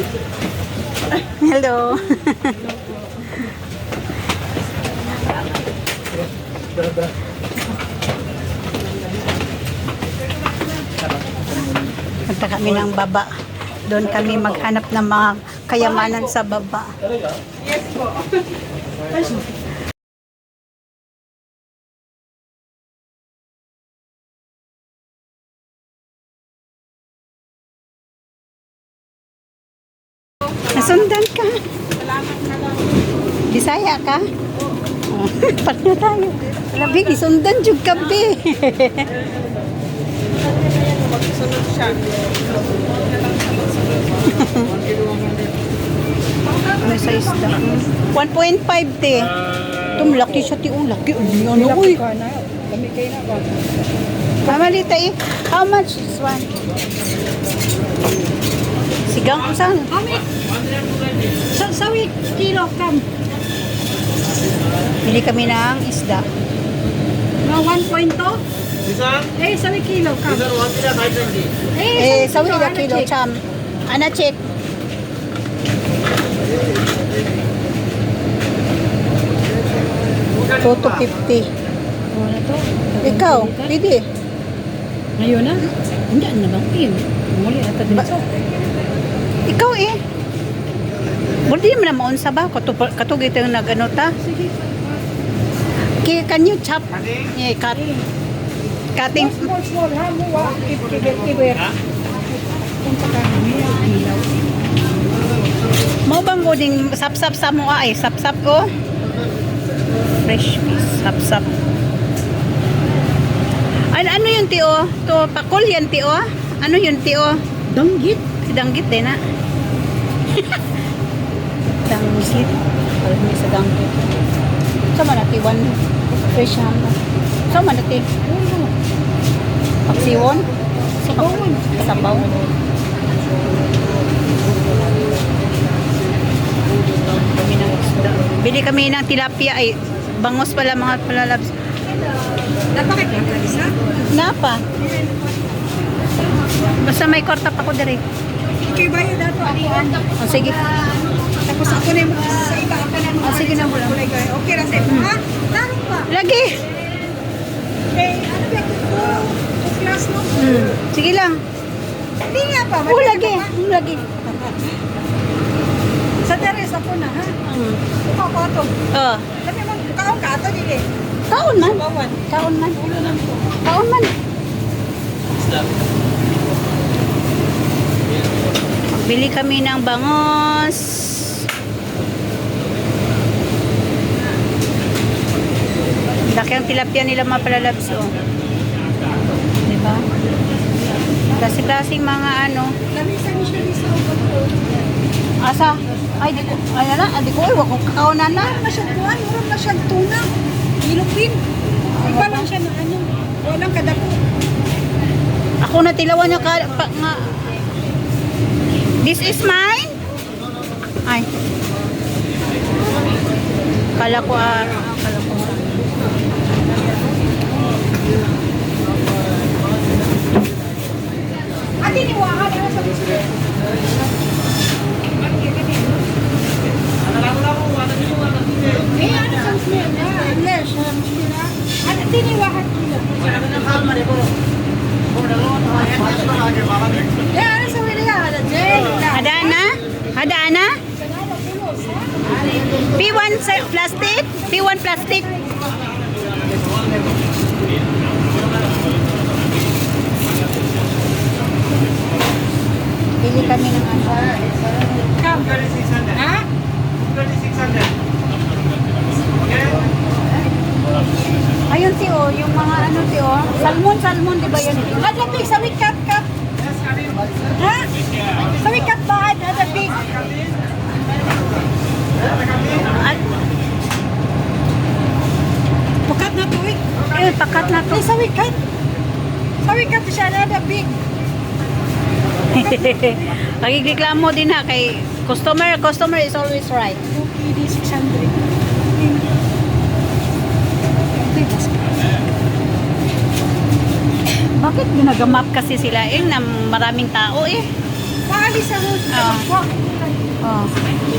Hello. Punta kami ng baba. Doon kami maghanap ng mga kayamanan sa baba. Nasundan ka. Bisaya ka? Oh, Paano tayo? Labi, isundan jud ka, be. Magsunod siya. Ano sa isda? 1.5 te. Ito, malaki siya, ti. Oh, laki. Ano, uy. Kami kayo na ba? Mamalita eh. How much is one? Sigang ko saan? Kami. Sa sawi kilo kam. Bili kami ng isda. Na 1.2. Eh, sawi kilo kam. Eh, sawi na kilo, cham. Ana check. Two to 50. Wala to. Ikaw, pwede. Ngayon na. Hindi na bang pin. Muli ata dito. Ikaw eh. Wala di mo na maunsa ba? Katug ito yung nag-ano ta? Sige. Can you chop? Yeah, cut. Cutting. Small, small, ha? Muwa. Kibir. Mo bang goding sap-sap sa mo ay sap-sap ko? Fresh fish, sap-sap. Ano, ano yun, Tio? To, pakul yan, Tio? Ano yun, Tio? Danggit. Si Danggit din, na. danggit. Alam niya sa Danggit. Sama na, Tiwan. Fresh ham. Sama na, Ti. Uno. Paksiwon. Sabawon. Sabaw. Kami ng isda. Bili kami ng tilapia ay bangos pala mga palalabs. Napakit ka isa. Napa. Basta may kwarta pa ko dire. Ikaw ba yun dato ako? O sige. Tapos ako na yung sa iba ako na Ah, sige na, wala. Okay ra. Ha? Tarong pa. Lagi. Eh, ano ba? Two class no? Hmm. Sige lang. Hindi nga pa. O lagi. Lagi. Sa teres ako na ha? Hmm. Ikaw ko ito. Oh. Sabi mo, kaon ka ito dili. Kaon man. Bawan. Kaon man. Ulo lang ko. Kaon man. Bili kami ng bangos. Laki ang tilapia nila mga palalabs, oh. Diba? Klase-klaseng mga ano. Asa? Ay, di ko. Ay, na, ay, di ko. Ay, wag kong kakaunan na. Wala masyag kuhan. Wala masyag tuna. Ilupin. Iba lang siya na ano. Walang kadako. Ako na tilawan niya ka, pa, nga. This is mine? Ay. Kala ko ah, kala ko. Ate, niwahan. Ano sa Ada ana? Hadana? Hadana? P1 plastic? P1 plastic? Pili kami ng ano. Ha? 600. kasi oh, yung mga ano di oh, salmon, salmon, di ba yan? Hadapig sa wikat kap. Ha? Sa wikat ba? Hadapig. Pakat na tuwik. Eh. eh, pakat na tuwik. Sa wikat. Sa wikat siya, hadapig. Pagiglamo din ha kay customer, customer is always right. Okay, 600. Bakit ginagamap kasi sila eh ng maraming tao eh? Paali sa road. Oh. Ah. Oh. Ano ah. oh. Ah.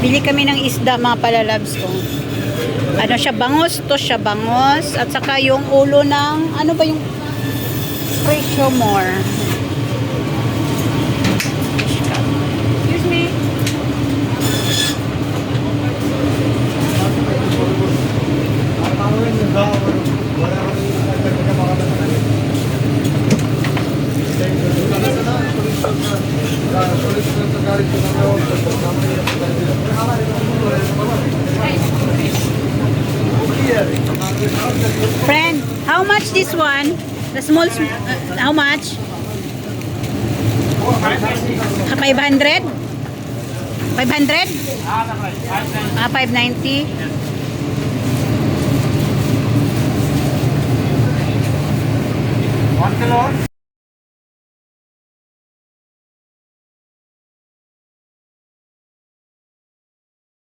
Bili kami ng isda mga palalabs ko. Ano siya, bangos to siya, bangos. At saka yung ulo ng, ano ba yung presyo more? Friend, how much this one? The small, sm- uh, how much? 500? 500? Ah, 590? One kilo.